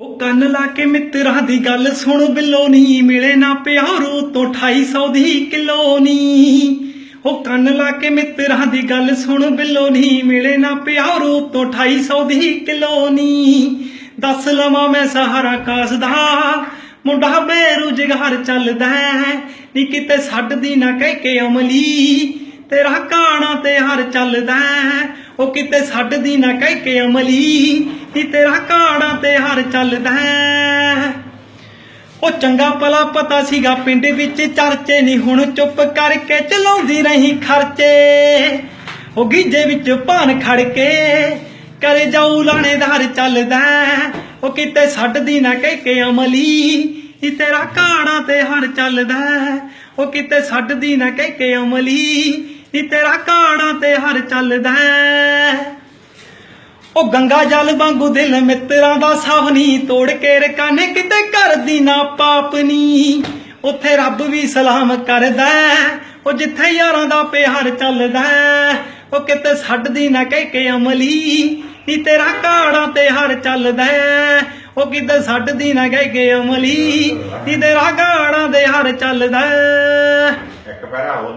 ਉਹ ਕੰਨ ਲਾ ਕੇ ਮਿੱਤਰਾਂ ਦੀ ਗੱਲ ਸੁਣ, ਬਿੱਲੋ ਨੀ ਮਿਲੇ ਨਾ ਪਿਆਰੂ ਤੋਂ 2800 ਦੀ ਕਿਲੋ ਨੀ। ਉਹ ਕੰਨ ਲਾ ਕੇ ਮਿੱਤਰਾਂ ਦੀ ਗੱਲ ਸੁਣ, ਬਿੱਲੋ ਨੀ ਮਿਲੇ ਨਾ ਪਿਆਰੂ ਤੋਂ 2800 ਦੀ ਕਿਲੋ ਨੀ। ਦੱਸ ਲਵਾਂ ਮੈਂ ਸਹਾਰਾ ਕਾਸਦਾ ਮੁੰਡਾ ਬੇਰੁਜ਼ਗਾਰ ਚੱਲਦਾ ਨੀ ਕਿਤੇ ਛੱਡਦੀ ਨਾ ਕਹਿ ਕੇ ਅਮਲੀ। ਤੇਰਾ ਕਾਣਾ ਤੇ ਹਰ ਚੱਲਦਾ ਉਹ ਕਿਤੇ ਛੱਡਦੀ ਨਾ ਕਹਿ ਕੇ ਅਮਲੀ ਹੀ ਤੇਰਾ ਕਾਣਾ ਤੇ ਹਰ ਚੱਲਦਾ ਉਹ ਚੰਗਾ ਭਲਾ ਪਤਾ ਸੀਗਾ ਪਿੰਡ ਵਿੱਚ ਚਰਚੇ ਨਹੀਂ ਹੁਣ ਚੁੱਪ ਕਰਕੇ ਚਲਾਉਂਦੀ ਰਹੀ ਖਰਚੇ। ਉਹ ਗੀਜੇ ਵਿੱਚ ਭਾਨ ਖੜ ਕੇ ਕਰੇ ਜਾਊ ਲਾਣੇਦਾਰ ਚੱਲਦਾ ਉਹ ਕਿਤੇ ਛੱਡਦੀ ਨਾ ਕਹਿ ਕੇ ਅਮਲੀ ਹੀ ਤੇਰਾ ਕਾਣਾ ਤੇ ਹਰ ਚੱਲਦਾ ਉਹ ਕਿਤੇ ਛੱਡਦੀ ਨਾ ਕਹਿ ਕੇ ਅਮਲੀ, ਨੀ ਤੇਰਾ ਕਾਣਾ ਤੇ ਹਰ ਚੱਲਦਾ ਉਹ ਗੰਗਾ ਜਲ ਵਾਂਗੂ ਦਿਲ ਮਿੱਤਰਾਂ ਦਾ ਸਾਵਨੀ ਤੋੜ ਕੇ ਰਕਾਨੇ ਕਿਤੇ ਕਰਦੀ ਨਾ ਪਾਪਨੀ। ਉੱਥੇ ਰੱਬ ਵੀ ਸਲਾਮ ਕਰਦਾ ਉਹ ਜਿੱਥੇ ਯਾਰਾਂ ਦਾ ਪਿਆਰ ਚੱਲਦਾ ਉਹ ਕਿਤੇ ਛੱਡਦੀ ਨਾ ਕਹਿ ਕੇ ਅਮਲੀ। ਨੀ ਤੇਰਾ ਕਾੜਾ ਤੇ ਹਰ ਚੱਲਦਾ ਉਹ ਕਿਤੇ ਛੱਡਦੀ ਨਾ ਕਹਿ ਕੇ ਅਮਲੀ। ਨੀ ਤੇਰਾ ਕਾੜਾ ਤੇ ਹਰ ਚੱਲਦਾ ਇੱਕ ਪੈਰਾ ਹੋਰ